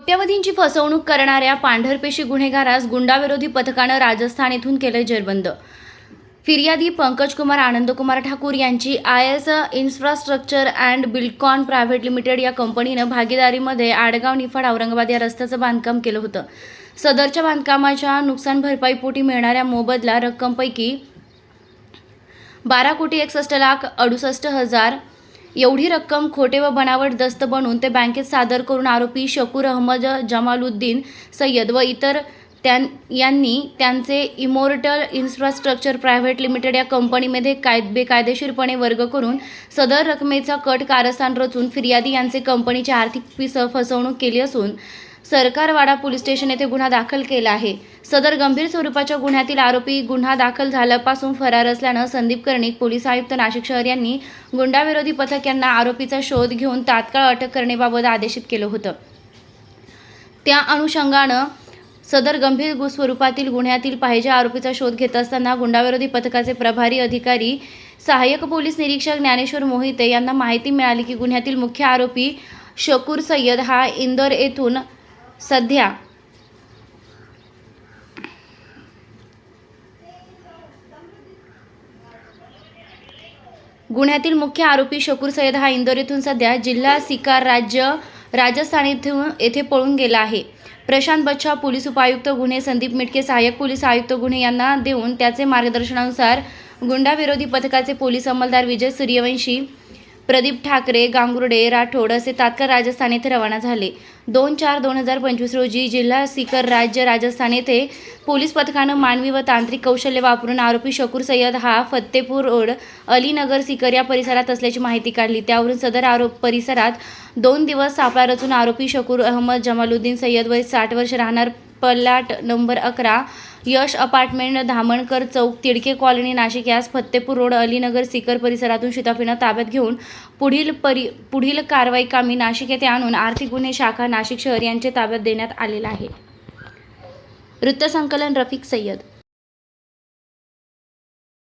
कोट्यवधींची फसवणूक करणाऱ्या पांढरपेशी गुन्हेगारास गुंडाविरोधी पथकानं राजस्थान येथून केलं जेरबंद. फिर्यादी पंकज कुमार आनंदकुमार ठाकूर यांची I S infrastructure and Buildcon private limited या कंपनीनं भागीदारीमध्ये आडगाव निफाड औरंगाबाद या रस्त्याचं बांधकाम केलं होतं. सदरच्या बांधकामाच्या नुकसान भरपाईपोटी मिळणाऱ्या मोबदला रक्कमपैकी बारा कोटी एकसष्ट लाख अडुसष्ट हजार एवढी रक्कम खोटे व बनावट दस्त बनवून ते बँकेत सादर करून आरोपी शकूर अहमद जमालुद्दीन सय्यद व इतर त्यां यांनी त्यांचे इमोर्टल इन्फ्रास्ट्रक्चर प्रायव्हेट लिमिटेड या कंपनीमध्ये काय बेकायदेशीरपणे वर्ग करून सदर रकमेचा कट कारस्थान रचून फिर्यादी यांचे कंपनीची आर्थिक पिस फसवणूक केली असून सरकारवाडा पोलीस स्टेशन येथे गुन्हा दाखल केला आहे. सदर गंभीर स्वरूपाच्या गुन्ह्यातील आरोपी गुन्हा दाखल झाल्यापासून फरार असल्यानं संदीप कर्णिक पोलीस आयुक्त नाशिक शहर यांनी गुंडाविरोधी पथक यांना आरोपीचा शोध घेऊन तात्काळ अटक करण्याबाबत आदेशित केलं होतं. त्या अनुषंगानं सदर गंभीर गु- स्वरूपातील गुन्ह्यातील पाहिजे आरोपीचा शोध घेत असताना गुंडाविरोधी पथकाचे प्रभारी अधिकारी सहाय्यक पोलीस निरीक्षक ज्ञानेश्वर मोहिते यांना माहिती मिळाली की गुन्ह्यातील मुख्य आरोपी शकूर सय्यद हा इंदोर येथून सध्या गुन्ह्यातील मुख्य आरोपी शकूर सय्यद हा इंदोर येथून सध्या जिल्हा सिकार राज्य राजस्थान येथून येथे पळून गेला आहे. प्रशांत बच्छा पोलीस उपायुक्त गुन्हे संदीप मिटके सहाय्यक पोलीस आयुक्त गुन्हे यांना देऊन त्याचे मार्गदर्शनानुसार गुंडाविरोधी पथकाचे पोलीस अंमलदार विजय सूर्यवंशी प्रदीप ठाकरे गांगुर्डे राठोड असे तात्काळ राजस्थान येथे रवाना झाले. दोन चार दोन हजार पंचवीस रोजी जिल्हा सिकर राज्य राजस्थान येथे पोलीस पथकानं मानवी व तांत्रिक कौशल्य वापरून आरोपी शकूर सय्यद हा फत्तेपूर रोड अलीनगर सिकर या परिसरात असल्याची माहिती काढली. त्यावरून सदर आरोप परिसरात दोन दिवस सापळा रचून आरोपी शकूर अहमद जमालुद्दीन सय्यद वय साठ वर्ष राहणार पलाट नंबर अकरा यश अपार्टमेंट धामणकर चौक तिडके कॉलनी नाशिक यास फत्तेपूर रोड अलीनगर सिकर परिसरातून शिताफीनं ताब्यात घेऊन पुढील परि पुढील कारवाई कामी नाशिक येथे आणून आर्थिक गुन्हे शाखा नाशिक शहर यांचे ताब्यात देण्यात आलेला आहे. वृत्तसंकलन रफिक सय्यद